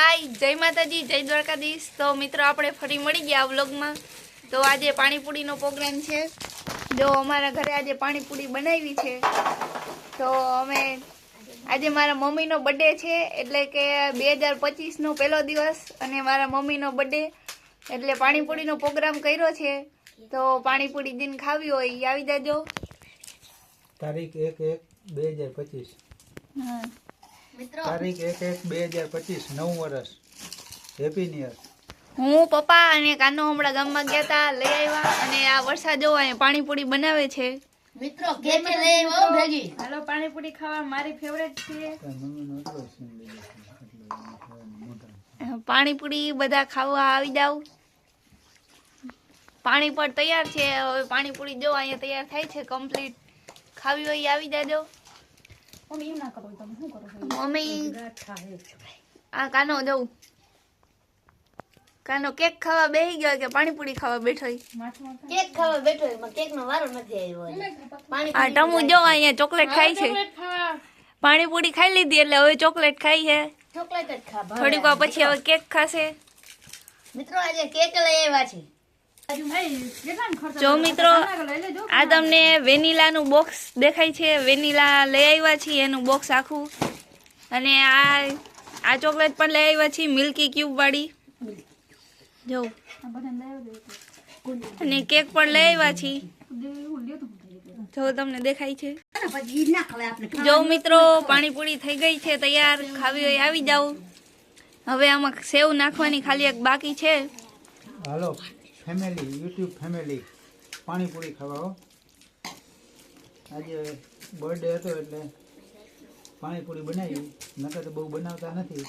હાય જય માતાજી જય દ્વારકાધીશ. તો મિત્રો આપણે ફરી મળી ગયા વ્લોગમાં. તો આજે પાણીપુરીનો પ્રોગ્રામ છે. જો અમારા ઘરે આજે પાણીપુરી બનાવી છે. તો અમે આજે મારા મમ્મીનો બર્થડે છે એટલે કે બે હજાર પચીસનો પહેલો દિવસ અને મારા મમ્મીનો બર્થડે એટલે પાણીપુરીનો પ્રોગ્રામ કર્યો છે. તો પાણીપુરી દિન ખાવી હોય એ આવી જાજો. તારીખ એક એક બે હજાર પચીસ. હા. તારીખ એક એક બે હજાર પચીસ નવ વર્ષ. હેપી ન્યુ હું પપ્પા અને કાનો હમણાં ગામમાં ગયા હતા લઈ આવ્યા અને આ વરસાદ જોવા અહીંયા પાણીપુરી બનાવે છે. મિત્રો કેક લઈ આવ્યો ભેગી? હાલો પાણીપુરી ખાવા મારી ફેવરેટ છે. પાણીપુરી બધા ખાવા આવી જાવ. પાણી પણ તૈયાર છે હવે પાણીપુરી જો અહીંયા તૈયાર થાય છે કમ્પ્લીટ ખાવી હોય આવી જાજો. મમ્મી. આ કાનો જવું કાનો કેક ખાવા બેહી ગયો કે પાણીપુરી ખાવા બેઠો કેક ખાવા બેઠો એમાં કેક નો વારો નથી આવ્યો આ ટમુ જો અહીંયા ચોકલેટ ખાય છે. પાણીપુરી ખાઈ લીધી એટલે હવે ચોકલેટ ખાઈ છે. ચોકલેટ જ ખા થોડીક વાર પછી હવે કેક ખાશે. મિત્રો આજે કેક લઈ આવ્યા છે. જો મિત્રો આ તમને વેનીલાનું બોક્સ દેખાય છે. વેનીલા લઈ આવ્યા છીએ એનું બોક્સ આખું. અને આ આ ચોકલેટ પણ લઈ આવ્યા છીએ મિલ્કી ક્યુબ વાળી. જો. અને કેક પણ લઈ આવ્યા છીએ. જો તમને દેખાય છે. જો મિત્રો પાણીપુરી થઈ ગઈ છે તૈયાર. ખાવી હોય આવી જાવ હવે આમાં સેવ નાખવાની ખાલી એક બાકી છે. હાલો. ફેમિલી યુટ્યુબ ફેમિલી પાણીપુરી ખાવા હો. આજે બર્થડે હતો એટલે પાણીપુરી બનાવી. નકર તો બહુ બનાવતા નથી.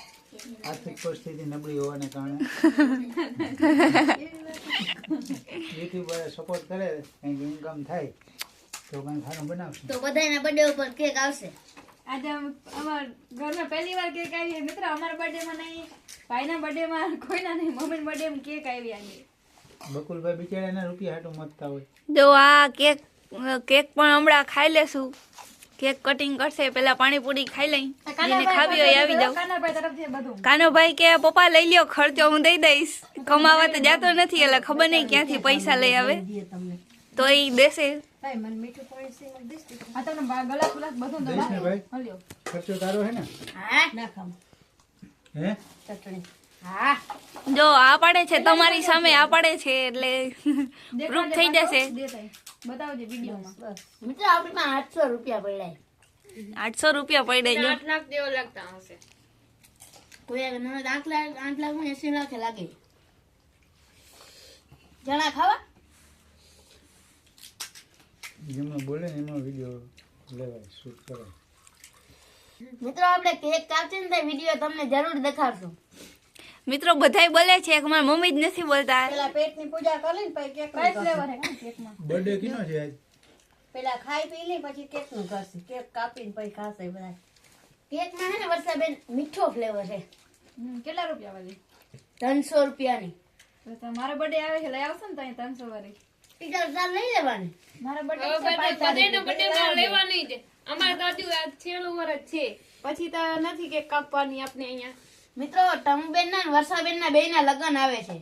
આર્થિક પરિસ્થિતિ નબળી હોવાને કારણે. યુટ્યુબ વાળા સપોર્ટ કરે કંઈક ઇન્કમ થાય તો કંઈ ખાનું બનાવશે. તો બધાના બર્થડે ઉપર કેક આવશે. આજે અમ- અમાર ઘરમાં પહેલી વાર કેક આવી મિત્ર અમારા બર્થડેમાં નહીં ભાઈના બર્થડેમાં કોઈના નહીં. મમ્મીના બર્થડેમાં કેક આવી આજે બકુલભાઈ બિચારા એના રૂપિયા હાટું મતતા હોય. જો આ કેક કેક પણ હમણાં ખાઈ લેશું. કેક કટિંગ કરશે પેલા પાણીપુરી ખાઈ લઈ. જેને ખાવી હોય આવી જાવ કાનોભાઈ કે પપ્પા લઈ લ્યો ખર્ચો હું દઈ દઈશ. કમાવા તો જાતો નથી એટલે ખબર નહીં ક્યાંથી પૈસા લઈ આવે. તો એ દેશે ખર્ચો તારો હે ને? હે? ચટણી હા? જો આ પાડે છે તમારી સામે આ પાડે છે એટલે પ્રૂફ થઈ જશે. મિત્રો આપણી માં આઠસો રૂપિયા પડ્યા આઠસો રૂપિયા પડે જો. કોઈ આગળ નનદ આઠ લાખ આઠ લાખમાં એસી લાખે લાગે. જણા ખાવા? જેમાં બોલે ને એમાં વીડિયો લેવાય શૂટ કરાય. મિત્રો આપણે કેક કાપશે ને વીડિયો તમને જરૂર દેખાડશું. મિત્રો બધાય બોલે છે કે મારા મમ્મી જ નથી બોલતા. પેલા પેટની પૂજા કરી ને પછી કેક બર્થડે કિનો છે આજ? પેલા ખાઈ પી લે પછી કેકનું કરશે કેક કાપીને પછી ખાશે બધા. કેકમાં હે ને વર્ષાબેન મીઠો ફ્લેવર છે. કેટલા રૂપિયા વાળી? ત્રણસો રૂપિયાની. મારા બર્થડે આવે છે લઈ આવશો ને તઈ ત્રણસો વાળી. ટીચર તાર લઈ લેવાની. મારા બર્થડે લેવાની છે અમારે દાદી આ છેલ્લું વર્ષ છે. પછી તો નથી કે કાપવાની આપણે અહીંયા. મિત્રો ટમુબેન ના વર્ષાબેન ના બે ના લગ્ન આવે છે.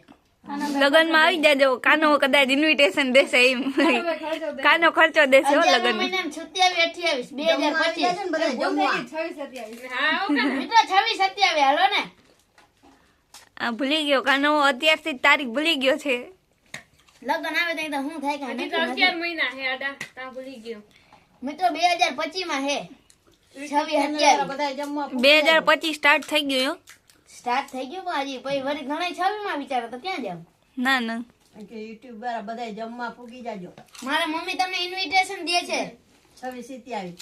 લગનમાં આવી જાજો કાનો કદાચ ઇન્વિટેશન દેશે એમ. કાનો ખર્ચો દેશે હો લગન મહિનામાં સત્યાવીસ અઠ્યાવીસ બે હજાર પચીસ. ને બધા જમવા. હા ઓકે. મિત્રો છવ્વીસ સત્યાવીસ હાલો ને. આ ભૂલી ગયો કાનો અત્યારથી તારીખ ભૂલી ગયો છે. લગન આવે તો શું થાય કે અગિયાર મહિના હે આડા. તા ભૂલી ગયો. મિત્રો બે હજાર પચીસમાં હે છવ્વીસ બે હજાર પચીસ સ્ટાર્ટ થઈ ગયું હો. સ્ટાર્ટ થઈ ગયું પણ હજી પછી વળી ઘણા છવ્વીસમાં વિચારો તો ક્યાં જાવ? ના ના. કે યુટ્યુબ વાળા બધા જમવા પૂગી જાજો. મારા મમ્મી તમને ઇન્વિટેશન દે છે. છવ્વીસ આવી.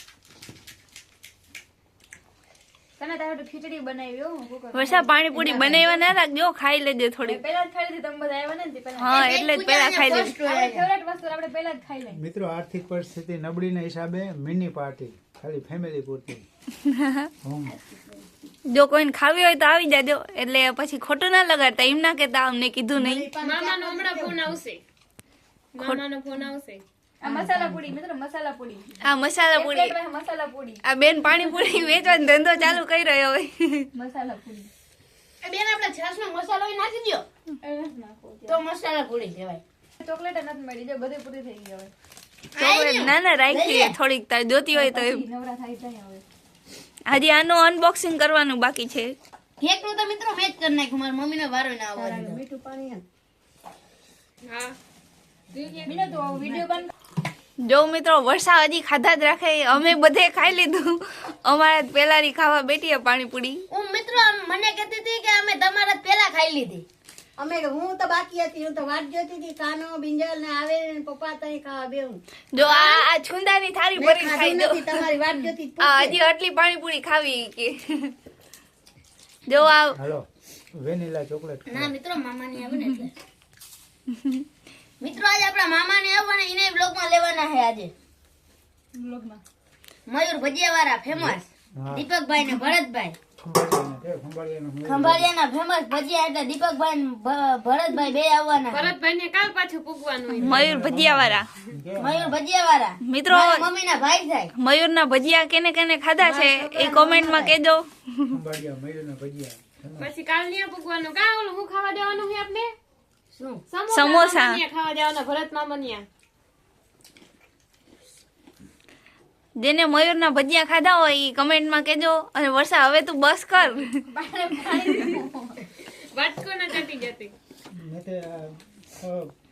તમે તારે ખીચડી બનાવી હો કરું. વર્ષા પાણીપુરી બનાવવા ના રાખજો ખાઈ લેજે થોડી પહેલા જ ખાઈ લીધી તમે બધા આવ્યા ને પહેલા. હા એટલે જ પેલા ખાઈ લેજો. ફેવરેટ વસ્તુ આપણે પહેલા જ ખાઈ લઈએ. મિત્રો આર્થિક પરિસ્થિતિ નબળીના હિસાબે મિની પાર્ટી ખાલી ફેમિલી પૂરતી. હોમ. જો કોઈને ખાવી હોય તો આવી જાજો. એટલે પછી ખોટું ના લગાડતા. એમ ના કેતા અમને કીધું નહીં. મામાનો હમણાં ફોન આવશે. મામાનો ફોન આવશે. આ મસાલા પૂરી મિત્રો મસાલા પૂરી. આ મસાલા પૂરી. મસાલા પૂરી. આ બેન પાણીપુરી વેચવાનો ધંધો ચાલુ કરી રહ્યો હોય મસાલા પૂરી. બેન આપણે છાશમાં મસાલો નાખી દ્યો. તો મસાલા પૂરી કહેવાય. ચોકલેટ નથી મળી જાય બધે પૂરી થઈ ગઈ હવે. ચોકલેટ ના ના રાખી થોડીક તાર જોતી હોય તો. નવરા થાય જાય હવે. હજી આનું અનબોક્સિંગ કરવાનું બાકી છે. કેકનું તો મિત્રો મેં જ કરી નાખ્યું. મારા મમ્મીને વારો ના આવવા દીધો. મીઠું પાણી હા. વીડિયો બંધ જો મિત્રો વર્ષા હજી ખાધા જ રાખે. અમે બધે ખાઈ લીધું. અમારા જ પેલાની ખાવા બેઠીએ પાણીપુરી. હું મિત્રો આમ મને કહેતી હતી કે અમે તમારા જ પહેલા ખાઈ લીધી. અમે હું તો બાકી હતી હું તો વાટ જોતી હતી કાનો બિંજલ ને આવે ને પપ્પા તઈ ખાવા બેહું. જો આ આ છુંદાની થાળી ભરી ખાઈ દો. તમારી વાટ જોતી આ હજી આટલી પાણીપુરી ખાવી કે. જો આ હેલો વેનીલા ચોકલેટ ના મિત્રો મામાની આવે ને એટલે. મિત્રો આજે આપણા મામાને આવવાના એને બ્લોગમાં લેવાના છે આજે. બ્લોગમાં મયુર ભજીયા વાળા ફેમસ દીપકભાઈ ને ભરતભાઈ. ખંભાળિયાના કે ખંભાળિયાનો હું ખંભાળિયાના ફેમસ ભજીયા એટલે દીપકભાઈ ભરતભાઈ બે આવવાના. ભરતભાઈ ને કાલ પાછું પૂગવાનું મયુર ભજીયા વાળા મયુર ભજીયા વાળા મિત્રો મમ્મી ના ભાઈ થાય. મયુરના ભજીયા કેને કેને ખાધા છે એ કોમેન્ટમાં કહેજો. ખંભાળિયા ભજીયા. પછી કાલ ન્યા પૂગવાનું. કા ઓલું હું ખાવા દેવાનું છે આપણે સમોસા. ખાવા દેવાના ભરત મામનિયા જેને મયુરના ભજીયા ખાધા હોય એ કમેન્ટમાં કહેજો અને વર્ષા હવે તું બસ કર. તે આ,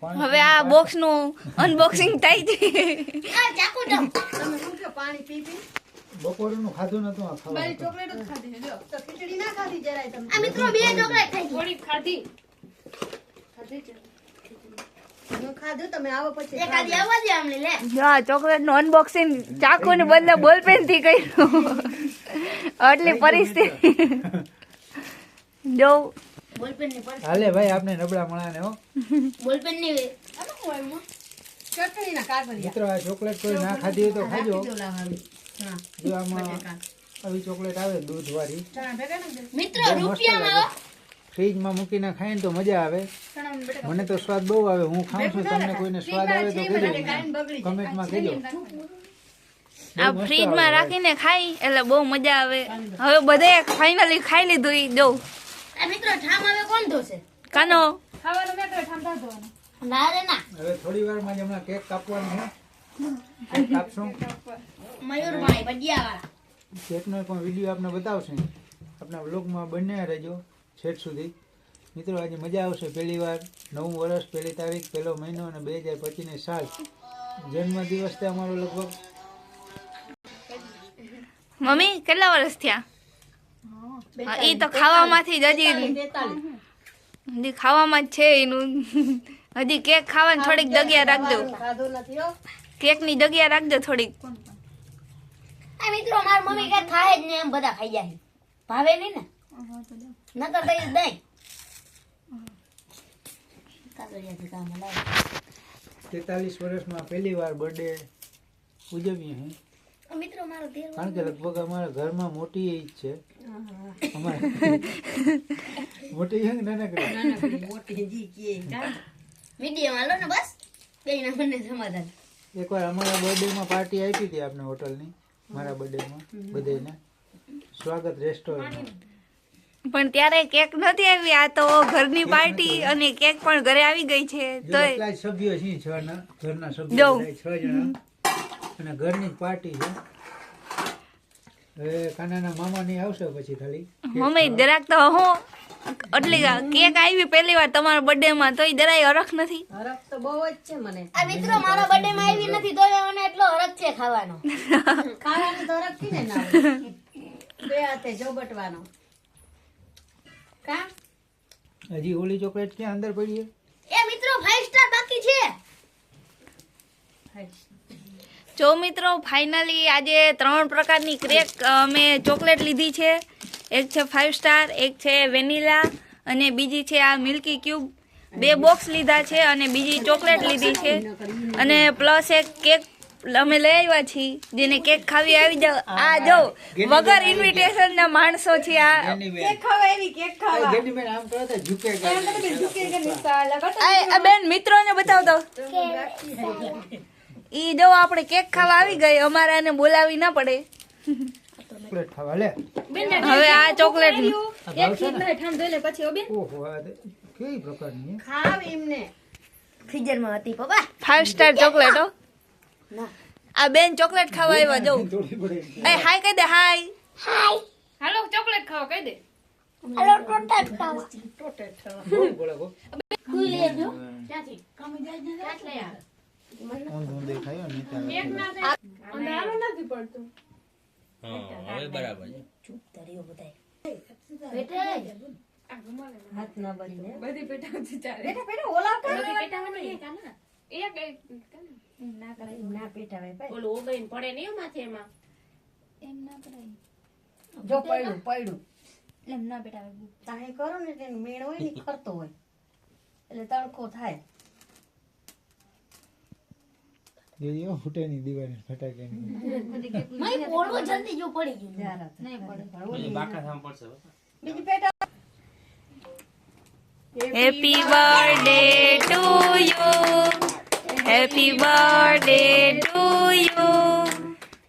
બોક્સનું હવે આ બોક્સનું અનબોક્સિંગ થાય છે. આ ચાકુ દો તમે શું કહો પાણી પી પી બપોરનું ખાધું નતું આ ખાવાનું ચોકલેટ જ ખાધી જો તો ખીચડી ના ખાધી જરાય તમે. આ મિત્રો બે ચોકલેટ ગઈ. થોડીક ખાધી. ખાધું આ ચોકલેટનું અનબોક્સિંગ ચાકુ ને બદલે બોલપેનથી કર્યું. આટલી પરિસ્થિતિ. જો. બોલપેનની હાલે ભાઈ આપણે નબળા હો. બોલપેનની ચટણી ના મિત્રો આ ચોકલેટ કોઈ ના ખાધી હોય તો ખાજો. જો આમાં આવી ચોકલેટ આવે દૂધ વાળી. મિત્રો રૂપિયામાં. ફ્રીજમાં મૂકીને ખાઈને તો મજા આવે. મને તો સ્વાદ બહુ આવે. હું ખાઉં છું તમને કોઈને સ્વાદ આવે તો કહેજો. કમેન્ટમાં કહેજો. આ ફ્રીજમાં રાખીને ખાઈ એટલે બહુ મજા આવે. હવે બધાએ ફાઇનલી ખાઈ લીધું ઈ. જો. આ મિત્રો ઠામ હવે કોણ ધોશે? કાનો. ખાવાનું મેં તો ઠંડા ધોવાનું. ના રે ના. હવે થોડી વારમાં જ હમણાં કેક કાપવાનું છે. કેક કાપશું. મયુરભાઈ ભજીયા વાળા કેકનો પણ વીડિયો આપને બતાવશે. આપણા વ્લોગમાં બંને રહેજો. છેક સુધી. મિત્રો આજે મજા આવશે પહેલી વાર. નવું વર્ષ પહેલી તારીખ પહેલો મહિનો અને બે હજાર પચીસની સાલ. જન્મદિવસ તે અમારો લગભગ. મમ્મી કેટલા વર્ષ થયા? એ તો ખાવામાંથી જ હજી હજી ખાવામાં જ છે એનું. હજી કેક ખાવાની થોડીક જગ્યા રાખજો. ખાધું નથી કેકની જગ્યા રાખજો થોડીક. આ મિત્રો મારી મમ્મી કે ખાય જ નહીં એમ બધા ખાઈ જાય ભાવે નહીં ને? નકર દઈ દઈ કાગળિયાથી કામ લાવ તેતાલીસ વર્ષમાં પહેલી વાર બર્થડે ઉજવીએ હું. મિત્રો મારો કારણ કે લગભગ અમારા ઘરમાં મોટી એજ છે. અમારે મોટી છે નાનકડી? મોટી જી કે. મીડિયમ હાલો ને બસ. બંને સમાધાન. એકવાર અમારા બર્થડેમાં પાર્ટી આપી હતી આપણે હોટલની મારા બર્થડેમાં બધાને સ્વાગત રેસ્ટોરન્ટ પણ ત્યારે કેક નથી આવી આ તો ઘરની પાર્ટી અને કેક પણ ઘરે આવી ગઈ છે તો સભ્યો છે છ ના ઘરના સભ્યો છ જણા. અને ઘરની પાર્ટી છે. હવે કાનાના મામાની આવશે પછી ખાલી મમ્મી જરાક તો હું. એટલે કેક આવી પહેલી વાર તમારા બર્થડે માં તોય જરાય હરખ નથી. હરખ તો બહુ જ છે મને. આ મિત્રો મારા બર્થડે માં આવી નથી તો મને એટલો હરખ છે ખાવાનો. ખાવાનું તો હરખ ને ના બે હાથે જોબટવાનો કા? હજી ઓલી ચોકલેટ ક્યાં અંદર પડી છે? એ મિત્રો 5 સ્ટાર બાકી છે. જો મિત્રો ફાઇનલી આજે ત્રણ પ્રકારની ક્રેક અમે ચોકલેટ લીધી છે. એક છે ફાઇવ સ્ટાર એક છે વેનીલા અને બીજી છે આ મિલ્કી ક્યુબ બે બોક્સ લીધા છે અને બીજી ચોકલેટ લીધી છે. અને પ્લસ એક કેક અમે લઈ આવ્યા છીએ. જેને કેક ખાવી આવી જાવ. આ જો વગર ઇન્વિટેશન ના માણસો છે આ. ગેંડીબેન. આમ કરો. તો ઝૂકેગા. આ આ બેન મિત્રોને બતાવતો. ઈ જો આપણે કેક ખાવા આવી ગઈ. અમારે આને બોલાવી ના પડે. ચોકલેટ ખાવા લે. હવે આ ચોકલેટ. આ ભાવશે ને? ઠંડ લે પછી બેન. ઓહો કેવી પ્રકારની? ખાવ એમને. ફ્રીઝરમાં હતી પપ્પા. ફાઈવ સ્ટાર ચોકલેટ હો. આ બેન ચોકલેટ ખાવા આવ્યા જવું એ હાય કહી દે હાય. હાલો ચોકલેટ ખાવા કહી દે. હાલો ટોટેટ ખાવા. થોડી પડે હો. લે જો. ક્યાંથી ઊંધું દેખાય ને ત્યાં એક ના થાય અંધારું નથી પડતો હા હવે બરાબર છે. ચૂપ ધર્યો બધાય. બેટે. હાથ ના બળીને બધી પેટાવતી ચાલે. બેટા બેટા ઓલા કર બધી પેટાવવાની એક આના. એક એક ના પેટાવે ભાઈ. ઓલું ઓગળીને પડે નહીં હો માથે એમાં જો પડ્યું પડ્યું. એમ ના બેટા તાહે કરો ને એટલે મેળ હોય ને ખરતો હોય. એટલે તડકો થાય. જોજો ફૂટેની દિવાળી ફટાકેની મય પોળવો જલ્દી જો પડી ગયું. જ્યારે નહીં પડે. પછી બાકા થામ પડશે બીજી પેટા. Happy birthday to you happy birthday to you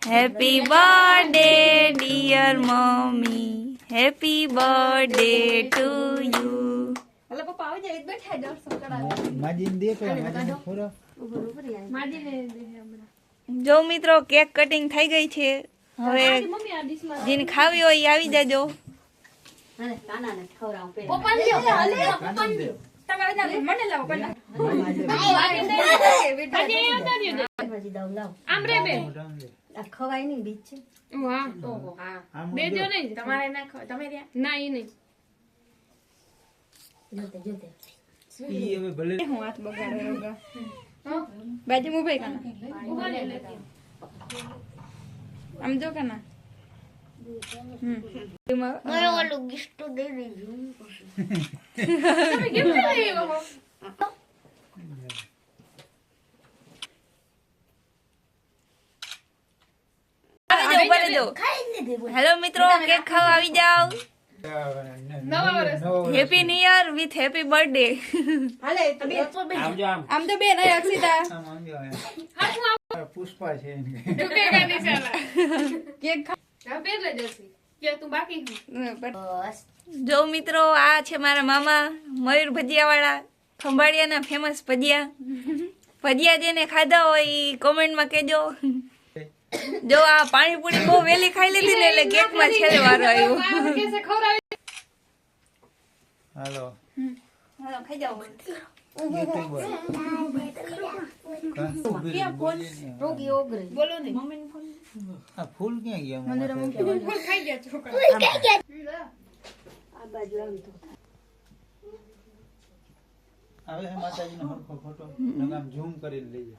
happy birthday dear mummy happy birthday to you એટલે પપ્પા આવી જાય બેઠા દર્શન કરાવે માજીને દે માજીને ખોરા માજીને દે જો મિત્રો કેક કટિંગ થઈ ગઈ છે. હવે મમ્મી આ ડીશમાં જેને ખાવી હોય એ આવી જાજો. અને કાનાને જો બીજ હા આમ નહીં તમારે ના. ઓલું ગિફ્ટ દઈ દેજો તમે લઈ હેલો મિત્રો કેક ખાવા આવી વર્ષ. Happy new year with happy birthday હાલે આમ તો બેન અહીં અક્ષિતા. પુષ્પા છે. કેક જ હશે. કે તું બાકી છું. બસ. જો મિત્રો આ છે મારા મામા મયુર ભજીયાવાળા ખંભાળિયાના ફેમસ ભજીયા. ભજીયા જેને ખાધા હોય એ કોમેન્ટમાં કહેજો. જો આ પાણીપુરી બહુ વહેલી ખાઈ લીધી ને એટલે કેકમાં છેલ્લે વારો આવ્યો. આ કેસે હાલો. ખાઈ જાઓ. યુટ્યુબર કાં? ઊભી બોલીએ ફૂલ ક્યાં ગયા? મને આ ફૂલ ખાઈ ગયા છોકરા ફૂલ ખાઈ ગયા? આ બાજુ આમ તો. હવે હે માતાજીનો હરખો ફોટો? આમ ઝૂમ કરી લઈએ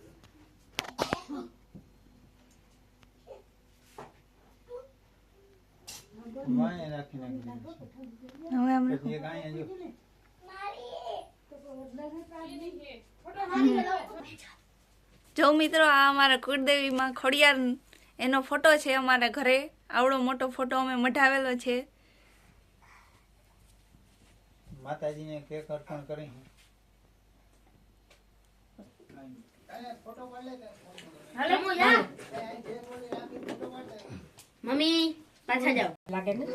વાંહે રાખી નાખી હવે આમ પછી એક અહીંયા જો. જો મિત્રો આ અમારા કુળદેવીમાં ખોડિયાર એનો ફોટો છે અમારા ઘરે. આવડો મોટો ફોટો અમે મઢાવેલો છે. માતાજીને કેક અર્પણ કરી. મમ્મી પાછા જાઓ. લાગે ને?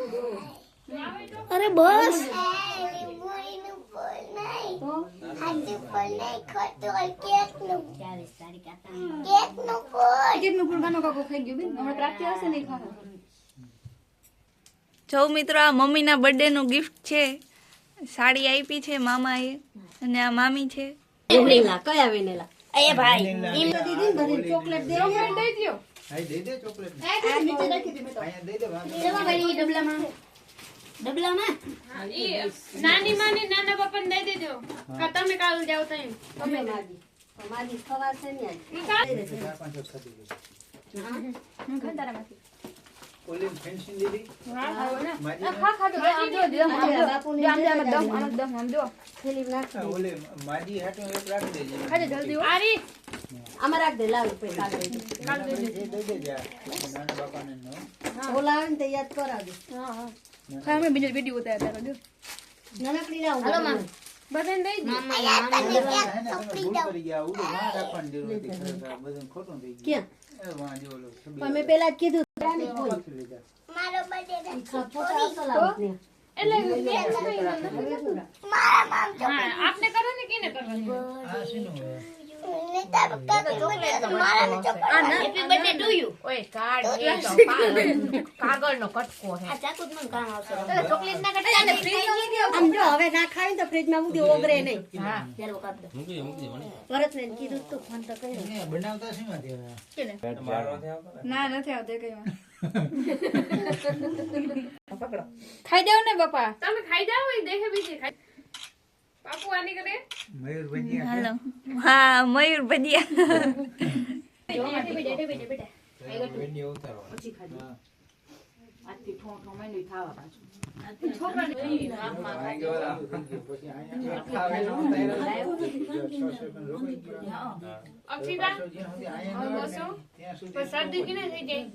અરે બસ. જો મિત્રો આ મમ્મીના બર્થડે નું ગિફ્ટ છે. સાડી આપી છે મામા એ અને આ મામી છે. કયા વેનેલા? એ ભાઈ એમ દીદી ચોકલેટ દે. દઈ દ્યો. હા. દે દે ચોકલેટ. અહીંયા દે વાંધો નહીં. ડબલામાં હા, નાની માની નાના પપ્પાને દઈ દેજો કા તમે કાલ જાઓ તો તમે માજી માજી ને ખાધી થેલી નાખ ઓલી હાટું એક રાખી દેજે આરી આમાં રાખ દે લાવ પે કાગળ એ દઈ દેજે આ. નાના બાપાને નો ઓલા આવે વિડિયો તે યાદ જો નાનકડી લાવ હાલો માં બધાને દઈ દ્યો. મામા મામા તમે ભૂલ ગયા ઉડો વાં રાખવાની જરૂર હતી ખરેખર. બધું ખોટું થઈ ગયું કે એ વાં જો છબી પેલા કીધું મારો બર્થડે. એટલે આપને કરો ને કેને કરવાની ના નથી આવતો કઈ ખાઈ જાવ ને બાપા? તમે ખાઈ એ દેખે બીજી ખાઈ પાપુ આની કરે મયુર ભજીયા હાલો. હા ભજીયા. પાછું અક્ષિતા? ન થઈ જાય?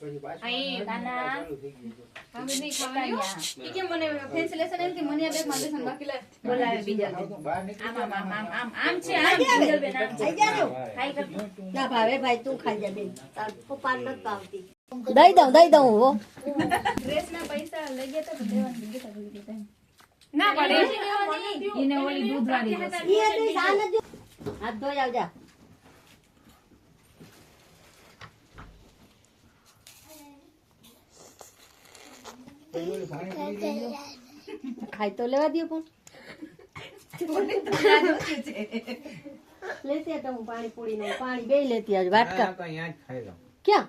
અહીં ચાલુ થઈ ગયું. હવે નહીં ખાવાની હો. ઈ કે મને ફેન્સી એમ કે મને આ બેગમાં લેસન બાકી લે. બોલાવે બીજા આવતું બહાર નીકળી આમ આમ આમ આમ આમ આમ છે આમ, આમ આમ. ખાઈ ખાઈ કરતો ના ભાવે ભાઈ તું ખાઈ જા બેન. તાર પપ્પા નથી ભાવતી. દઈ દઉં દઈ દઉં હો ડ્રેસ ના પૈસા લઈ ગયા તો દેવાના ગયા તા ના પડે. એને ઓલી દૂધ વાળી ઈ હતી આ નથી હાથ ધોઈ આવજા પછી ઓલી પાણીપુરી લઈ લો. ખાઈ તો લેવા દો પણ. લેતી હતા હું પાણી પૂરી ને પાણી બે લેતી આજ વાટકા. હા, તો અહીંયા જ ખાઈ લો. ક્યાં?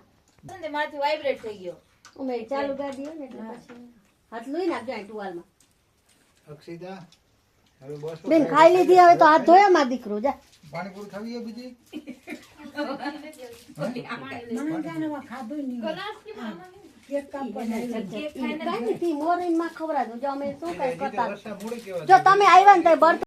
માથું વાઇબ્રેટ થઈ ગયો. અમે ચાલુ ગાડી હોય ને એટલે પછી હાથ લોહી નાખજો અહીં ટુવાલમાં. અક્ષિતા બેન ખાઈ લીધી હવે તો હાથ ધોયા માં દીકરો જા. પાણીપુરી ખાવી છે બીજી? કાંઈ નથી, મોરીનમાં ખવડાવજો. જો અમે શું કઈ કરતા? જો તમે આવ્યા ને તો